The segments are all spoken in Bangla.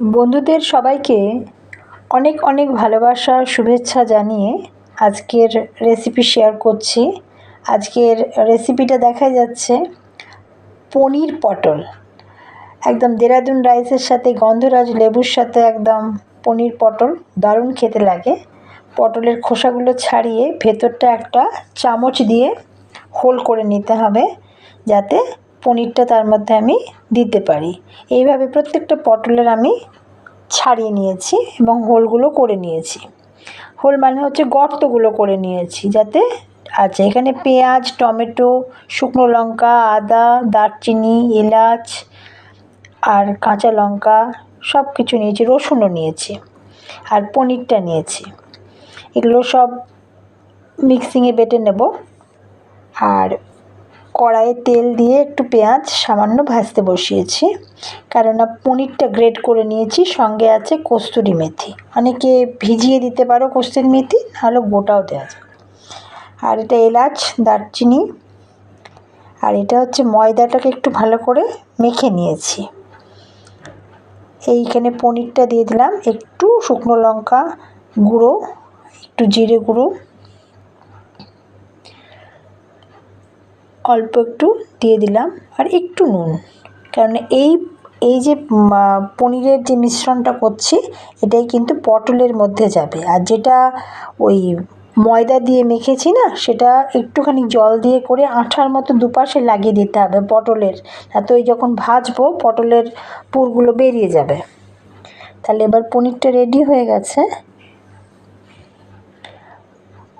বন্ধুদের সবাইকে অনেক অনেক ভালোবাসা, শুভেচ্ছা জানিয়ে আজকের রেসিপি শেয়ার করছি। আজকের রেসিপিটা দেখা যাচ্ছে পনির পটল। একদম দেরাদুন রাইসের সাথে, গন্ধরাজ লেবুর সাথে একদম পনির পটল, দারুণ খেতে লাগে। পটলের খোসাগুলো ছাড়িয়ে ভেতরটা একটা চামচ দিয়ে হোল করে নিতে হবে, যাতে পনিরটা তার মধ্যে আমি দিতে পারি। এইভাবে প্রত্যেকটা পটলের আমি ছাড়িয়ে নিয়েছি এবং হোলগুলো করে নিয়েছি। হোল মানে হচ্ছে গর্তগুলো করে নিয়েছি যাতে আচ্ছা এখানে পেঁয়াজ, টমেটো, শুকনো লঙ্কা, আদা, দারচিনি, এলাচ আর কাঁচা লঙ্কা সব কিছু নিয়েছি, রসুনও নিয়েছি আর পনিরটা নিয়েছি। এগুলো সব মিক্সিংয়ে বেটে নেব। আর কড়াইয়ে তেল দিয়ে একটু পেঁয়াজ সামান্য ভাজতে বসিয়েছি। কেননা পনিরটা গ্রেট করে নিয়েছি, সঙ্গে আছে কস্তুরি মেথি। অনেকে ভিজিয়ে দিতে পারো কস্তুরি মেথি, নাহলে গোটাও দেওয়া যায়। আর এটা এলাচ, দারচিনি, আর এটা হচ্ছে ময়দাটাকে একটু ভালো করে মেখে নিয়েছি। এইখানে পনিরটা দিয়ে দিলাম, একটু শুকনো লঙ্কা গুঁড়ো, একটু জিরে গুঁড়ো অল্প একটু দিয়ে দিলাম আর একটু নুন। কারণ এই এই যে পনিরের যে মিশ্রণটা করছি, এটাই কিন্তু পটলের মধ্যে যাবে। আর যেটা ওই ময়দা দিয়ে মেখেছি না, সেটা একটুখানি জল দিয়ে করে আঠার মতো দুপাশে লাগিয়ে দিতে হবে পটলের। যাতে ওই যখন ভাজবো, পটলের পুরগুলো বেরিয়ে যাবে। তাহলে এবার পনিরটা রেডি হয়ে গেছে।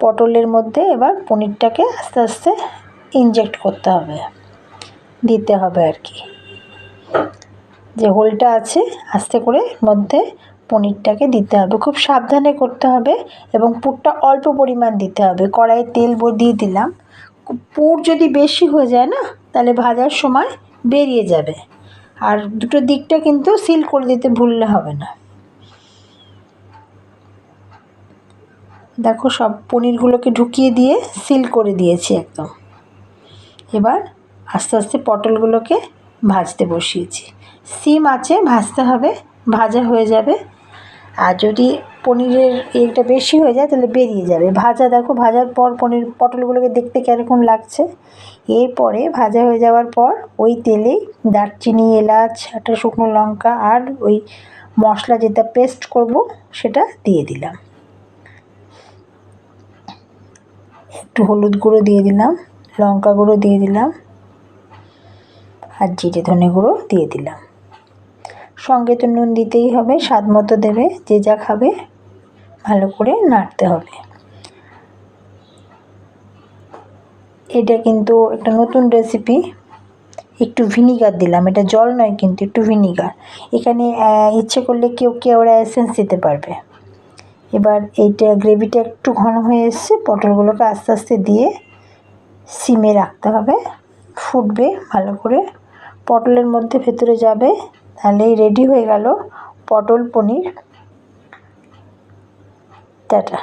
পটলের মধ্যে এবার পনিরটাকে আস্তে আস্তে ইনজেক্ট করতে হবে। দিতে হবে আর কি। যে হোলটা আছে, আস্তে করে মধ্যে পনিরটাকে দিতে হবে। খুব সাবধানে করতে হবে এবং পুরটা অল্প পরিমাণ দিতে হবে। কড়াইয়ে তেল দিয়ে দিলাম। পুর যদি বেশি হয়ে যায় না, তাহলে ভাজার সময় বেরিয়ে যাবে। আর দুটো দিকটা কিন্তু সিল করে দিতে ভুললে হবে না। দেখো সব পনিরগুলোকে ঢুকিয়ে দিয়ে সিল করে দিয়েছি একদম। এবার আস্তে আস্তে পটলগুলোকে ভাজতে বসিয়েছি। সিম আছে, ভাজতে হবে, ভাজা হয়ে যাবে। আর যদি পনিরের এটা বেশি হয়ে যায়, তাহলে বেরিয়ে যাবে। ভাজা, দেখো, ভাজার পর পনির, পটলগুলোকে দেখতে কীরকম লাগছে। এরপরে ভাজা হয়ে যাওয়ার পর ওই তেলেই দারচিনি, এলাচ একটা শুকনো লঙ্কা আর ওই মশলা যেটা পেস্ট করব, সেটা দিয়ে দিলাম। একটু হলুদ গুঁড়ো দিয়ে দিলাম। লঙ্কা গুঁড়ো দিয়ে দিলাম আর জিরে ধনে গুঁড়ো দিয়ে দিলাম। সঙ্গে তো নুন দিতেই হবে, স্বাদ মতো দেবে, যে যা খাবে ভালো করে নাড়তে হবে। এটা কিন্তু একটা নতুন রেসিপি একটু ভিনিগার দিলাম, এটা জল নয় কিন্তু একটু ভিনিগার এখানে ইচ্ছে করলে কেউ ওরা এসেন্স দিতে পারবে। এবার এইটা গ্রেভিটা একটু ঘন হয়ে এসছে, পটলগুলোকে আস্তে আস্তে দিয়ে সিমে রাখতে হবে। ফুটবে ভালো করে। পটলের মধ্যে ভেতরে যাবে। তাহলেই রেডি হয়ে গেল পটল পনির। টাটা।